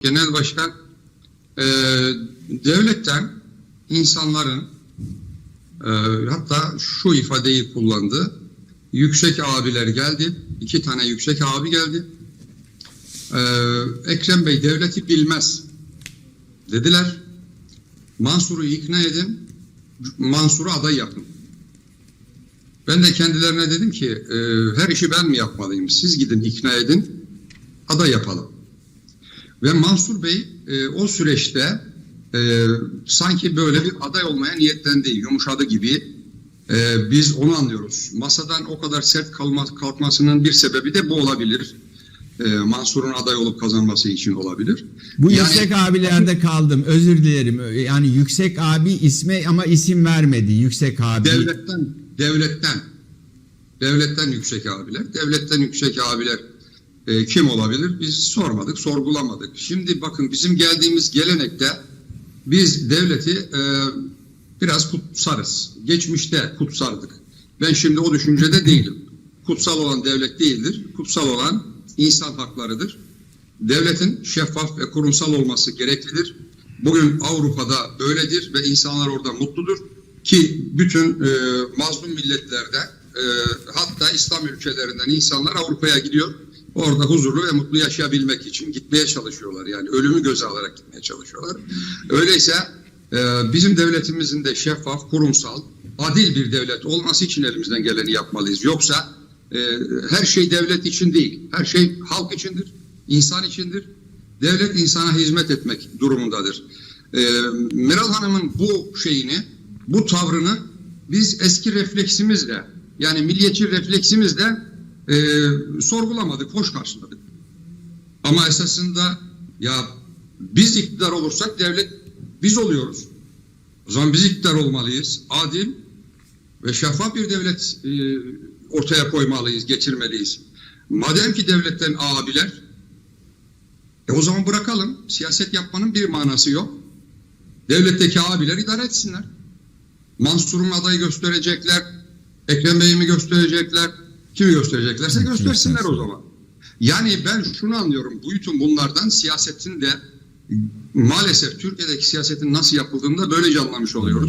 Genel Başkan e, devletten insanların e, hatta şu ifadeyi kullandı. Yüksek abiler geldi. iki tane yüksek abi geldi. E, Ekrem Bey devleti bilmez dediler. Mansur'u ikna edin. Mansur'u aday yapın. Ben de kendilerine dedim ki e, her işi ben mi yapmalıyım? Siz gidin ikna edin. Aday yapalım. Ve Mansur Bey e, o süreçte e, sanki böyle bir aday olmaya niyetlendi, yumuşadı gibi. E, biz onu anlıyoruz. Masadan o kadar sert kalma, kalkmasının bir sebebi de bu olabilir. E, Mansur'un aday olup kazanması için olabilir. Bu Yani- yüksek abilerde kaldım. Özür dilerim. Yani yüksek abi isme ama isim vermedi. Yüksek abi. Devletten, devletten, devletten yüksek abiler, devletten yüksek abiler e, kim olabilir? Biz sormadık, sorgulamadık. Şimdi bakın bizim geldiğimiz gelenekte biz devleti e, biraz kutsarız. Geçmişte kutsardık. Ben şimdi o düşüncede değilim. Kutsal olan devlet değildir. Kutsal olan insan haklarıdır. Devletin şeffaf ve kurumsal olması gereklidir. Bugün Avrupa'da böyledir ve insanlar orada mutludur ki bütün e, mazlum milletlerde e, hatta İslam ülkelerinden insanlar Avrupa'ya gidiyor. Orada huzurlu ve mutlu yaşayabilmek için gitmeye çalışıyorlar. Yani ölümü göze alarak gitmeye çalışıyorlar. Öyleyse e, bizim devletimizin de şeffaf, kurumsal, adil bir devlet olması için elimizden geleni yapmalıyız. Yoksa e, her şey devlet için değil. Her şey halk içindir, insan içindir. Devlet insana hizmet etmek durumundadır. E, Meral Hanım'ın bu şeyini, bu tavrını biz eski refleksimizle yani milliyetçi refleksimizle e, sorgulamadık, hoş karşıladık. Ama esasında ya biz iktidar olursak devlet biz oluyoruz. O zaman biz iktidar olmalıyız. Adil ve şeffaf bir devlet e, ortaya koymalıyız, geçirmeliyiz. Madem ki devletten abiler e o zaman bırakalım. Siyaset yapmanın bir manası yok. Devletteki abiler idare etsinler. Mansur'un adayı gösterecekler. Ekrem Bey'i mi gösterecekler? Kimi göstereceklerse göstersinler o zaman. Yani ben şunu anlıyorum. Bütün bunlardan siyasetin de maalesef Türkiye'deki siyasetin nasıl yapıldığını da böylece anlamış oluyoruz.